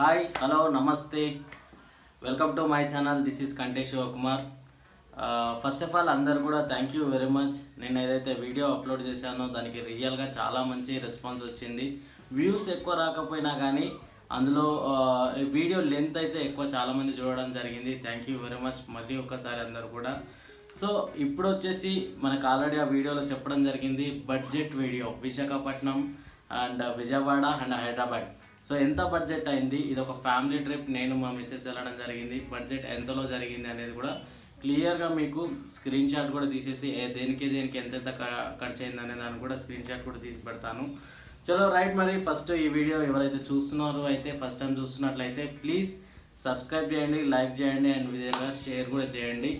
Hi hello నమస్తే. Welcome to my channel this is కంటే Shivakumar first of all అందరు కూడా థ్యాంక్ యూ వెరీ మచ్ నేను ఏదైతే వీడియో అప్లోడ్ చేశానో దానికి రియల్గా చాలా మంచి రెస్పాన్స్ వచ్చింది. వ్యూస్ ఎక్కువ రాకపోయినా కానీ అందులో uh, వీడియో లెంత్ అయితే ఎక్కువ చాలామంది చూడడం జరిగింది. థ్యాంక్ యూ వెరీ మచ్ మళ్ళీ ఒక్కసారి అందరు కూడా. సో ఇప్పుడు వచ్చేసి మనకు ఆల్రెడీ ఆ వీడియోలో చెప్పడం జరిగింది. Budget video Visakhapatnam and Vijayawada and Hyderabad so ఎంత బడ్జెట్ అయింది? ఇది ఒక ఫ్యామిలీ ట్రిప్. నేను మా మిస్సెస్ వెళ్ళడం జరిగింది. బడ్జెట్ ఎంతలో జరిగింది అనేది కూడా క్లియర్గా మీకు స్క్రీన్ షాట్ కూడా తీసేసి దేనికి దేనికి ఎంతెంత ఖర్చు అయింది అనే దాన్ని కూడా స్క్రీన్ షాట్ కూడా తీసి పెడతాను. చలో రైట్ మరి ఫస్ట్ ఈ వీడియో ఎవరైతే చూస్తున్నారో అయితే ఫస్ట్ టైం చూస్తున్నట్లయితే ప్లీజ్ సబ్స్క్రైబ్ చేయండి లైక్ చేయండి అండ్ విధంగా షేర్ కూడా చేయండి.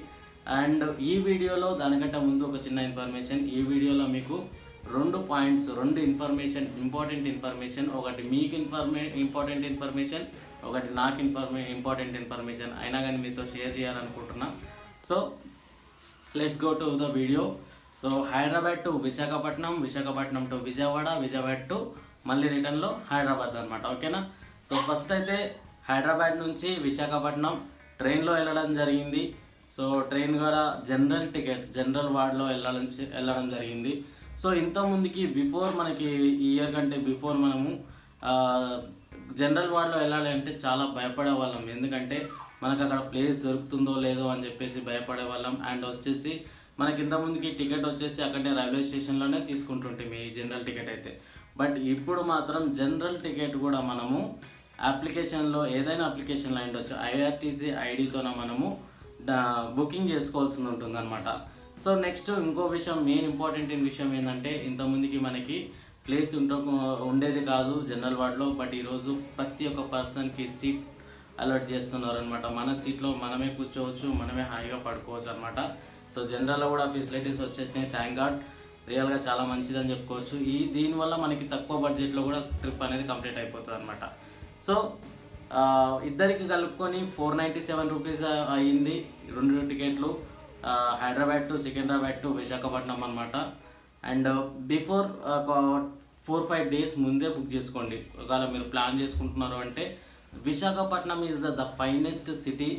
అండ్ ఈ వీడియోలో దానికంటే ముందు ఒక చిన్న ఇన్ఫర్మేషన్ ఈ వీడియోలో మీకు రెండు పాయింట్స్ రెండు ఇన్ఫర్మేషన్ ఇంపార్టెంట్ ఇన్ఫర్మేషన్ ఒకటి మీకు ఇన్ఫర్మే ఇంపార్టెంట్ ఇన్ఫర్మేషన్ ఒకటి నాకు ఇన్ఫర్మే ఇంపార్టెంట్ ఇన్ఫర్మేషన్ అయినా కానీ మీతో షేర్ చేయాలనుకుంటున్నా. So let's go to the video so Hyderabad to Visakhapatnam Visakhapatnam to Vijayawada Vijayawada to మళ్ళీ రిటర్న్లో హైదరాబాద్ అనమాట ఓకేనా సో ఫస్ట్ అయితే హైదరాబాద్ నుంచి విశాఖపట్నం ట్రైన్లో వెళ్ళడం జరిగింది. సో ట్రైన్ కూడా జనరల్ టికెట్ జనరల్ వార్డ్లో వెళ్ళడం వెళ్ళడం జరిగింది. సో ఇంత ముందుకి బిఫోర్ మనకి ఇయర్ కంటే బిఫోర్ మనము జనరల్ వార్డ్లో వెళ్ళాలి అంటే చాలా భయపడే వాళ్ళం. ఎందుకంటే మనకు అక్కడ ప్లేస్ దొరుకుతుందో లేదో అని చెప్పేసి భయపడే వాళ్ళం. అండ్ వచ్చేసి మనకి ఇంత ముందుకి టికెట్ వచ్చేసి అక్కడే రైల్వే స్టేషన్లోనే తీసుకుంటుంటే మీ జనరల్ టికెట్ అయితే. బట్ ఇప్పుడు మాత్రం జనరల్ టికెట్ కూడా మనము అప్లికేషన్లో ఏదైనా అప్లికేషన్లో ఉండొచ్చు. ఐఆర్టీసీ ఐడితోన మనము బుకింగ్ చేసుకోవాల్సి ఉంటుంది అనమాట సో నెక్స్ట్ ఇంకో విషయం మెయిన్ ఇంపార్టెంట్ విషయం ఏంటంటే ఇంతకుముందుకి మనకి ప్లేస్ ఉంట ఉండేది కాదు జనరల్ వార్డ్లో బట్ ఈరోజు ప్రతి ఒక్క పర్సన్కి సీట్ అలర్ట్ చేస్తున్నారు అనమాట మన సీట్లో మనమే కూర్చోవచ్చు మనమే హాయిగా పడుకోవచ్చు అనమాట సో జనరల్లో కూడా ఫెసిలిటీస్ వచ్చేసినాయి. థ్యాంక్ గాడ్ రియల్గా చాలా మంచిదని చెప్పుకోవచ్చు. ఈ దీనివల్ల మనకి తక్కువ బడ్జెట్లో కూడా ట్రిప్ అనేది కంప్లీట్ అయిపోతుంది అనమాట సో ఇద్దరికి కలుపుకొని ఫోర్ నైంటీ సెవెన్ రూపీస్ అయింది. రెండు టికెట్లు హైదరాబాద్ టు సికింద్రాబాద్ టు విశాఖపట్నం అనమాట and before four five days ముందే బుక్ చేసుకోండి. ఒకవేళ మీరు ప్లాన్ చేసుకుంటున్నారు అంటే Visakhapatnam is the finest city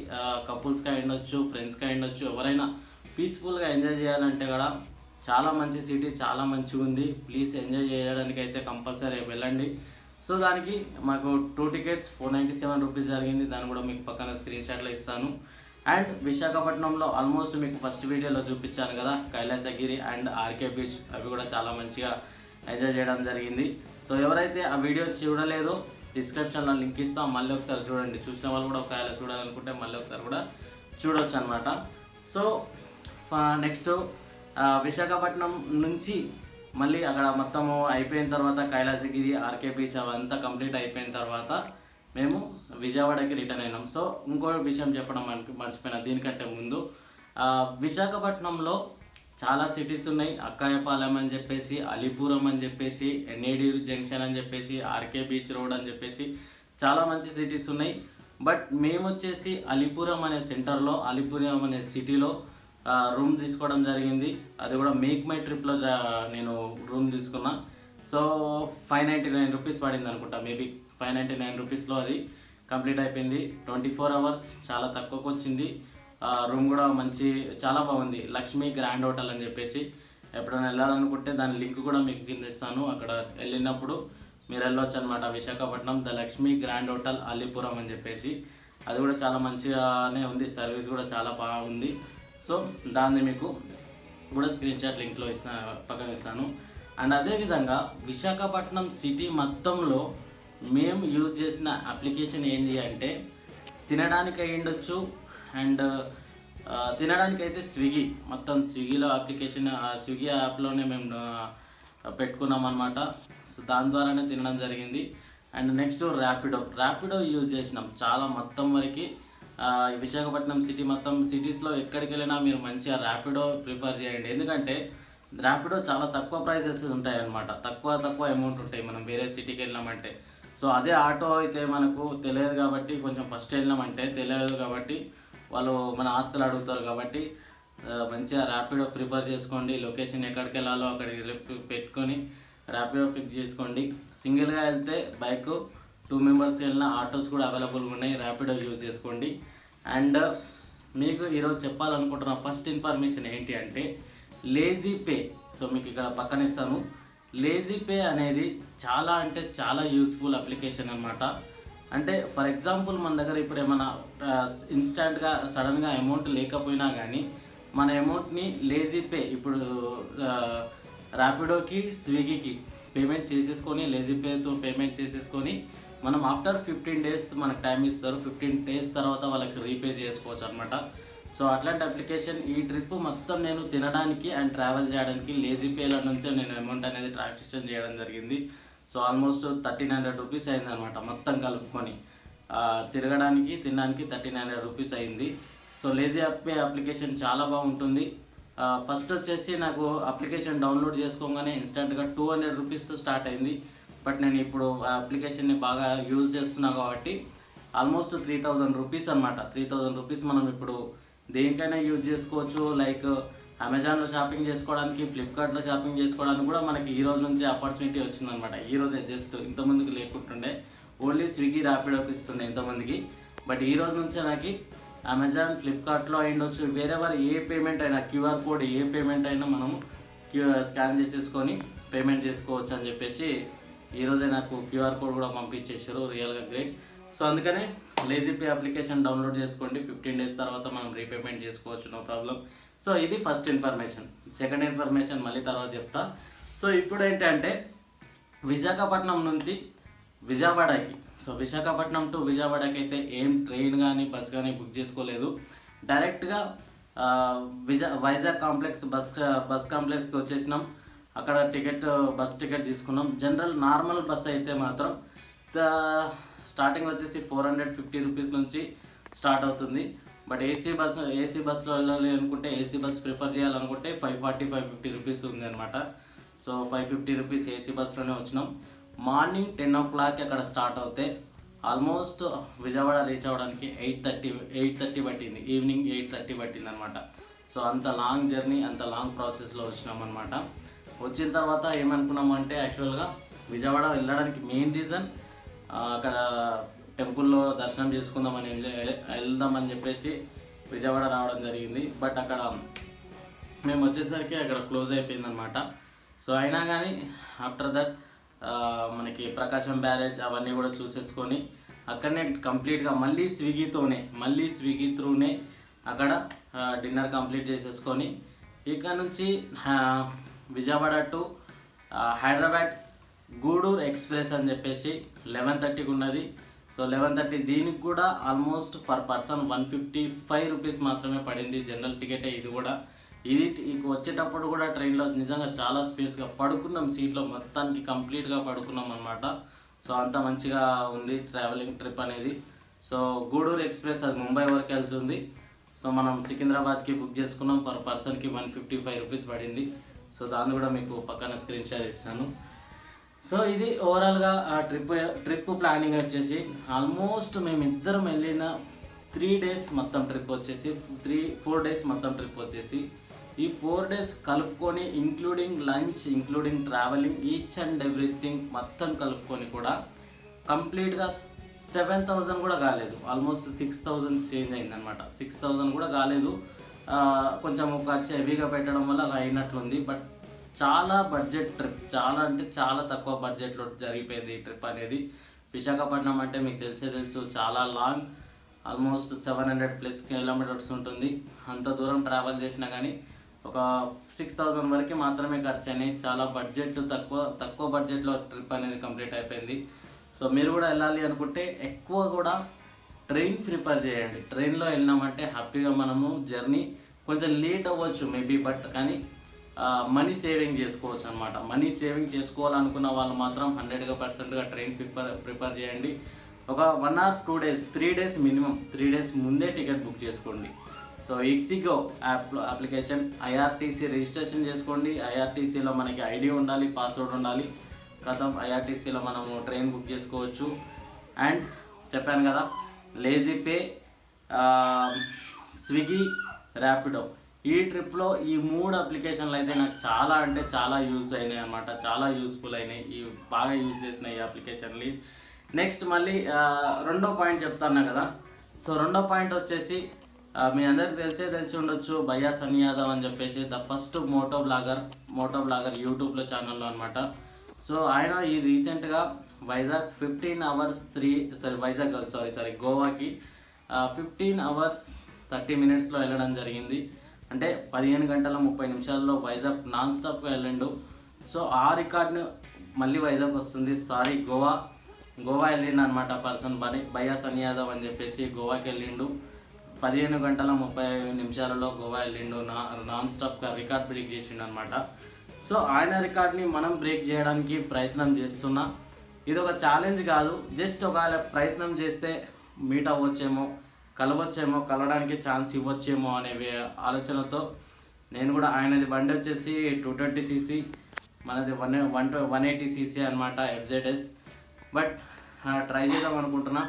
కపుల్స్కి ఉండొచ్చు ఫ్రెండ్స్కి ఉండొచ్చు. ఎవరైనా పీస్ఫుల్గా ఎంజాయ్ చేయాలంటే కూడా చాలా మంచి సిటీ చాలా మంచిగా ఉంది. ప్లీజ్ ఎంజాయ్ చేయడానికి అయితే కంపల్సరీ వెళ్ళండి. సో దానికి మాకు two tickets four ninety seven rupees జరిగింది. దాన్ని కూడా మీకు పక్కన స్క్రీన్ షాట్లో ఇస్తాను. అండ్ విశాఖపట్నంలో ఆల్మోస్ట్ మీకు ఫస్ట్ వీడియోలో చూపించాను కదా కైలాసగిరి అండ్ ఆర్కే బీచ్ అవి కూడా చాలా మంచిగా ఎంజాయ్ చేయడం జరిగింది. సో ఎవరైతే ఆ వీడియో చూడలేదో డిస్క్రిప్షన్లో లింక్ ఇస్తాం. మళ్ళీ ఒకసారి చూడండి. చూసిన వాళ్ళు కూడా ఒకవేళ చూడాలనుకుంటే మళ్ళీ ఒకసారి కూడా చూడవచ్చు అనమాట సో నెక్స్ట్ విశాఖపట్నం నుంచి మళ్ళీ అక్కడ మొత్తము అయిపోయిన తర్వాత కైలాసగిరి ఆర్కే బీచ్ అవంతా కంప్లీట్ అయిపోయిన తర్వాత మేము విజయవాడకి రిటర్న్ అయినాం. సో ఇంకో విషయం చెప్పడం మనకి మర్చిపోయినా దీనికంటే ముందు విశాఖపట్నంలో చాలా సిటీస్ ఉన్నాయి. అక్కాయపాలెం అని చెప్పేసి అలీపురం అని చెప్పేసి ఎన్ఏడి జంక్షన్ అని చెప్పేసి ఆర్కే బీచ్ రోడ్ అని చెప్పేసి చాలా మంచి సిటీస్ ఉన్నాయి. బట్ మేము వచ్చేసి అలీపురం అనే సెంటర్లో అలీపురం అనే సిటీలో రూమ్ తీసుకోవడం జరిగింది. అది కూడా మేక్ మై ట్రిప్లో నేను రూమ్ తీసుకున్నా. So five ninety nine rupees పడింది అనుకుంటా మేబీ. ఫైవ్ నైంటీ నైన్ రూపీస్లో అది కంప్లీట్ అయిపోయింది. ట్వంటీ ఫోర్ అవర్స్ చాలా తక్కువకు వచ్చింది. రూమ్ కూడా మంచి చాలా బాగుంది. లక్ష్మీ గ్రాండ్ హోటల్ అని చెప్పేసి. ఎప్పుడైనా వెళ్ళాలనుకుంటే దాని లింక్ కూడా మీకు కింద ఇస్తాను. అక్కడ వెళ్ళినప్పుడు మీరు వెళ్ళొచ్చు అనమాట Visakhapatnam the Lakshmi grand hotel Allipuram అని చెప్పేసి. అది కూడా చాలా మంచిగానే ఉంది. సర్వీస్ కూడా చాలా బాగుంది. సో దాన్ని మీకు కూడా స్క్రీన్ షాట్ లింక్లో ఇస్తా పక్కన ఇస్తాను. అండ్ అదేవిధంగా విశాఖపట్నం సిటీ మొత్తంలో మేము యూజ్ చేసిన అప్లికేషన్ ఏంటి అంటే తినడానికి అయ్యుండొచ్చు అండ్ తినడానికి అయితే స్విగ్గీ మొత్తం స్విగ్గీలో అప్లికేషన్ ఆ స్విగ్గీ యాప్లోనే మేము పెట్టుకున్నాం అనమాట సో దాని ద్వారానే తినడం జరిగింది. And next Rapido Rapido use చేసినాం చాలా మొత్తం వరకు. విశాఖపట్నం సిటీ మొత్తం సిటీస్లో ఎక్కడికి వెళ్ళినా మీరు మంచిగా ర్యాపిడో ప్రిఫర్ చేయండి. ఎందుకంటే ర్యాపిడో చాలా తక్కువ ప్రైసెస్ ఉంటాయి అన్నమాట తక్కువ తక్కువ అమౌంట్ ఉంటాయి. మనం వేరే సిటీకి వెళ్ళామంటే సో అదే ఆటో అయితే మనకు తెలియదు కాబట్టి కొంచెం ఫస్ట్ వెళ్ళినామంటే తెలియదు కాబట్టి వాళ్ళు మన ఆస్తులు అడుగుతారు కాబట్టి మంచిగా ర్యాపిడో ప్రిపేర్ చేసుకోండి. లొకేషన్ ఎక్కడికి వెళ్ళాలో అక్కడికి పెట్టుకొని ర్యాపిడో ఫిక్స్ చేసుకోండి. సింగిల్గా వెళ్తే బైక్ టూ మెంబర్స్కి వెళ్ళిన ఆటోస్ కూడా అవైలబుల్గా ఉన్నాయి. ర్యాపిడో యూజ్ చేసుకోండి. అండ్ మీకు ఈరోజు చెప్పాలనుకుంటున్న ఫస్ట్ ఇన్ఫర్మేషన్ ఏంటి అంటే లేజీ పే సో మీకు ఇక్కడ పక్కన ఇస్తాను. లేజీ పే అనేది చాలా అంటే చాలా యూస్ఫుల్ అప్లికేషన్ అనమాట అంటే ఫర్ ఎగ్జాంపుల్ మన దగ్గర ఇప్పుడు ఏమైనా ఇన్స్టంట్గా సడన్గా అమౌంట్ లేకపోయినా కానీ మన అమౌంట్ని లేజీ పే ఇప్పుడు ర్యాపిడోకి స్విగ్గీకి పేమెంట్ చేసేసుకొని లేజీ పేతో పేమెంట్ చేసేసుకొని మనం ఆఫ్టర్ ఫిఫ్టీన్ డేస్ మనకు టైం ఇస్తారు. ఫిఫ్టీన్ డేస్ తర్వాత వాళ్ళకి రీపే చేసుకోవచ్చు అనమాట సో అట్లాంటి అప్లికేషన్ ఈ ట్రిప్ మొత్తం నేను తినడానికి అండ్ ట్రావెల్ చేయడానికి లేజీ పేల నుంచే నేను అమౌంట్ అనేది ట్రాన్సాక్షన్ చేయడం జరిగింది. So almost thirteen hundred rupees అయింది అనమాట మొత్తం కలుపుకొని. తిరగడానికి తినడానికి థర్టీన్ హండ్రెడ్ రూపీస్ అయింది. సో లేజీ పే అప్లికేషన్ చాలా బాగుంటుంది. ఫస్ట్ వచ్చేసి నాకు అప్లికేషన్ డౌన్లోడ్ చేసుకోగానే ఇన్స్టెంట్గా టూ హండ్రెడ్ రూపీస్తో స్టార్ట్ అయింది. బట్ నేను ఇప్పుడు ఆ అప్లికేషన్ని బాగా యూజ్ చేస్తున్నా కాబట్టి ఆల్మోస్ట్ త్రీ థౌజండ్ రూపీస్ అనమాట త్రీ థౌజండ్ రూపీస్ మనం ఇప్పుడు దేనికైనా యూజ్ చేసుకోవచ్చు. లైక్ అమెజాన్లో షాపింగ్ చేసుకోవడానికి ఫ్లిప్కార్ట్లో షాపింగ్ చేసుకోవడానికి కూడా మనకి ఈ రోజు నుంచి ఆపర్చునిటీ వచ్చిందనమాట ఈ రోజే జస్ట్ ఇంతమందికి లేకుంటుండే. ఓన్లీ స్విగ్గీ ర్యాపిడోకి ఇస్తుండే ఇంతమందికి బట్ ఈ రోజు నుంచే నాకు అమెజాన్ ఫ్లిప్కార్ట్లో అయ్యుండొచ్చు వేరెవర్ ఏ పేమెంట్ అయినా క్యూఆర్ కోడ్ ఏ పేమెంట్ అయినా మనము స్కాన్ చేసేసుకొని పేమెంట్ చేసుకోవచ్చు అని చెప్పేసి ఈరోజే నాకు క్యూఆర్ కోడ్ కూడా పంపించేసారు రియల్గా గ్రేట్. సో అందుకనే లేజీపే అప్లికేషన్ డౌన్లోడ్ చేసుకోండి. ఫిఫ్టీన్ డేస్ తర్వాత మనం రీపేమెంట్ చేసుకోవచ్చు నో ప్రాబ్లం సో ఇది ఫస్ట్ ఇన్ఫర్మేషన్ సెకండ్ ఇన్ఫర్మేషన్ మళ్ళీ తర్వాత చెప్తా. సో ఇప్పుడు ఏంటంటే విశాఖపట్నం నుంచి విజయవాడకి. సో విశాఖపట్నం టు విజయవాడకి అయితే ఏం ట్రైన్ కానీ బస్ కానీ బుక్ చేసుకోలేదు. డైరెక్ట్గా విజా విజ వైజాగ్ కాంప్లెక్స్ బస్ బస్ కాంప్లెక్స్కి వచ్చేసినాం. అక్కడ టికెట్ బస్ టికెట్ తీసుకున్నాం. జనరల్ నార్మల్ బస్ అయితే మాత్రం స్టార్టింగ్ వచ్చేసి ఫోర్ హండ్రెడ్ ఫిఫ్టీ రూపీస్ నుంచి స్టార్ట్ అవుతుంది. బట్ ఏసీ బస్ ఏసీ బస్లో వెళ్ళాలి అనుకుంటే ఏసీ బస్ ప్రిఫర్ చేయాలనుకుంటే five forty five fifty rupees ఉంది అనమాట so five fifty rupees AC బస్లోనే వచ్చినాం. మార్నింగ్ టెన్ ఓ క్లాక్ అక్కడ స్టార్ట్ అవుతే ఆల్మోస్ట్ విజయవాడ రీచ్ అవ్వడానికి ఎయిట్ థర్టీ ఎయిట్ థర్టీ పట్టింది. ఈవినింగ్ ఎయిట్ థర్టీ పట్టింది అనమాట సో అంత లాంగ్ జర్నీ అంత లాంగ్ ప్రాసెస్లో వచ్చినాం అనమాట వచ్చిన తర్వాత ఏమనుకున్నామంటే యాక్చువల్గా విజయవాడ వెళ్ళడానికి మెయిన్ రీజన్ అక్కడ టెంపుల్లో దర్శనం చేసుకుందామని వెళ్దామని చెప్పేసి విజయవాడ రావడం జరిగింది. బట్ అక్కడ మేము వచ్చేసరికి అక్కడ క్లోజ్ అయిపోయింది అనమాట సో అయినా కానీ ఆఫ్టర్ దట్ మనకి ప్రకాశం బ్యారేజ్ అవన్నీ కూడా చూసేసుకొని అక్కడనే కంప్లీట్గా మళ్ళీ స్విగ్గీతోనే మళ్ళీ స్విగ్గీ త్రూనే అక్కడ డిన్నర్ కంప్లీట్ చేసేసుకొని ఇక్కడ నుంచి విజయవాడ టు హైదరాబాద్ గూడూరు ఎక్స్ప్రెస్ అని చెప్పేసి లెవెన్ థర్టీకి ఉన్నది. సో లెవెన్ థర్టీ దీనికి కూడా almost per person one fifty five rupees మాత్రమే పడింది జనరల్ టికెటే ఇది కూడా. ఇది ఇక వచ్చేటప్పుడు కూడా ట్రైన్లో నిజంగా చాలా స్పేస్గా పడుకున్నాం. సీట్లో మొత్తానికి కంప్లీట్గా పడుకున్నాం అనమాట సో అంత మంచిగా ఉంది ట్రావెలింగ్ ట్రిప్ అనేది. సో గూడూరు ఎక్స్ప్రెస్ అది ముంబై వరకు వెళ్తుంది. సో మనం సికింద్రాబాద్కి బుక్ చేసుకున్నాం. పర్ పర్సన్కి వన్ ఫిఫ్టీ ఫైవ్ రూపీస్ పడింది. సో దాన్ని కూడా మీకు పక్కన స్క్రీన్ షాట్ ఇస్తాను. సో ఇది ఓవరాల్గా ఆ ట్రిప్ ట్రిప్ ప్లానింగ్ వచ్చేసి ఆల్మోస్ట్ మేము ఇద్దరం వెళ్ళిన త్రీ డేస్ మొత్తం ట్రిప్ వచ్చేసి త్రీ ఫోర్ డేస్ మొత్తం ట్రిప్ వచ్చేసి ఈ ఫోర్ డేస్ కలుపుకొని including lunch including travelling each and everything మొత్తం కలుపుకొని కూడా కంప్లీట్గా సెవెన్ థౌజండ్ కూడా కాలేదు. ఆల్మోస్ట్ సిక్స్ థౌజండ్ చేంజ్ అయింది అనమాట సిక్స్ థౌజండ్ కూడా కాలేదు. కొంచెం ఖర్చు హెవీగా పెట్టడం వల్ల అలా అయినట్లుంది. బట్ చాలా బడ్జెట్ ట్రిప్ చాలా అంటే చాలా తక్కువ బడ్జెట్లో జరిగిపోయింది ఈ ట్రిప్ అనేది. విశాఖపట్నం అంటే మీకు తెలిసే తెలుసు చాలా long almost seven hundred plus kilometres ఉంటుంది. అంత దూరం ట్రావెల్ చేసినా కానీ ఒక సిక్స్ థౌజండ్ వరకు మాత్రమే ఖర్చు అయినాయి. చాలా బడ్జెట్ తక్కువ తక్కువ బడ్జెట్లో ట్రిప్ అనేది కంప్లీట్ అయిపోయింది. సో మీరు కూడా వెళ్ళాలి అనుకుంటే ఎక్కువ కూడా ట్రైన్ ప్రిపేర్ చేయండి. ట్రైన్లో వెళ్ళినామంటే హ్యాపీగా మనము జర్నీ కొంచెం లేట్ అవ్వచ్చు మేబీ బట్ కానీ మనీ సేవింగ్ చేసుకోవచ్చు అనమాట మనీ సేవింగ్ చేసుకోవాలనుకున్న వాళ్ళు మాత్రం హండ్రెడ్గా పర్సెంట్గా ట్రైన్ ప్రిపేర్ ప్రిపేర్ చేయండి. ఒక one or two days three days minimum three days ముందే టికెట్ బుక్ చేసుకోండి. So Ixigo app application IRCTC registration చేసుకోండి. ఐఆర్టీసీలో మనకి ఐడి ఉండాలి పాస్వర్డ్ ఉండాలి. కథం ఐఆర్టీసీలో మనము ట్రైన్ బుక్ చేసుకోవచ్చు. అండ్ చెప్పాను కదా లేజీ పే స్విగ్గీ ర్యాపిడో ఈ ట్రిప్లో ఈ మూడు అప్లికేషన్లు అయితే నాకు చాలా అంటే చాలా యూజ్ అయినాయి అనమాట చాలా యూస్ఫుల్ అయినాయి. ఈ బాగా యూజ్ చేసిన ఈ అప్లికేషన్లు నెక్స్ట్ మళ్ళీ రెండో పాయింట్ చెప్తాను కదా. సో రెండో పాయింట్ వచ్చేసి మీ అందరికి తెలిసే తెలిసి ఉండొచ్చు భయ్యా సన్ యాదవ్ అని చెప్పేసి the first moto vlogger moto vlogger యూట్యూబ్లో ఛానల్లో అనమాట సో ఆయన ఈ రీసెంట్గా Vizag fifteen hours three sorry Vizag sorry sorry గోవాకి ఫిఫ్టీన్ అవర్స్ థర్టీ మినిట్స్లో వెళ్ళడం జరిగింది. అంటే పదిహేను గంటల ముప్పై నిమిషాల్లో వైజాగ్ నాన్ స్టాప్గా వెళ్ళిండు. సో ఆ రికార్డ్ని మళ్ళీ వైజాగ్ వస్తుంది. సారీ గోవా. గోవా వెళ్ళిండు అనమాట పర్సన్ బని భయ్యా సన్ యాదవ్ అని చెప్పేసి గోవాకి వెళ్ళిండు. పదిహేను గంటల ముప్పై నిమిషాలలో గోవా వెళ్ళిండు. నా నాన్ స్టాప్గా రికార్డ్ బ్రేక్ చేసిండు అనమాట సో ఆయన రికార్డ్ని మనం బ్రేక్ చేయడానికి ప్రయత్నం చేస్తున్నా. ఇది ఒక ఛాలెంజ్ కాదు. జస్ట్ ఒకవేళ ప్రయత్నం చేస్తే మీట్ అవ్వచ్చేమో. కలవచ్చేమో కలవడానికి ఛాన్స్ ఇవ్వచ్చేమో అనే ఆలోచనతో నేను కూడా ఆయనది బండి వచ్చేసి టూ ట్వంటీ సీసీ మనది one one one eighty CC అనమాట ఎఫ్జెడ్ఎస్ బట్ ట్రై చేద్దాం అనుకుంటున్నా.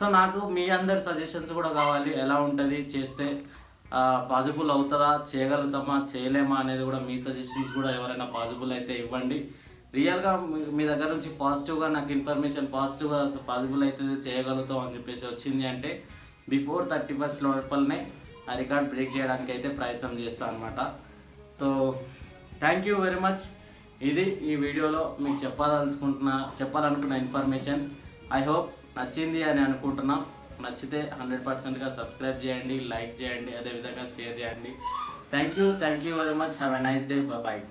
సో నాకు మీ అందరి సజెషన్స్ కూడా కావాలి ఎలా ఉంటుంది చేస్తే పాసిబుల్ అవుతుందా చేయగలుగుతామా చేయలేమా అనేది కూడా మీ సజెషన్స్ కూడా ఎవరైనా పాసిబుల్ అయితే ఇవ్వండి. రియల్గా మీ- మీ దగ్గర నుంచి పాజిటివ్గా నాకు ఇన్ఫర్మేషన్ పాజిటివ్గా పాసిబుల్ అవుతుంది చేయగలుగుతాం అని చెప్పేసి వచ్చింది అంటే బిఫోర్ థర్టీ ఫస్ట్ లోపలనే ఆ రికార్డ్ బ్రేక్ చేయడానికి అయితే ప్రయత్నం చేస్తాను అనమాట so thank you very much ఇది ఈ వీడియోలో మీకు చెప్పాలనుకుంటున్న చెప్పాలనుకున్న ఇన్ఫర్మేషన్ ఐ హోప్ నచ్చింది అని అనుకుంటున్నాం. నచ్చితే హండ్రెడ్ పర్సెంట్గా సబ్స్క్రైబ్ చేయండి లైక్ చేయండి అదేవిధంగా షేర్ చేయండి. Thank you thank you very much have a nice day bye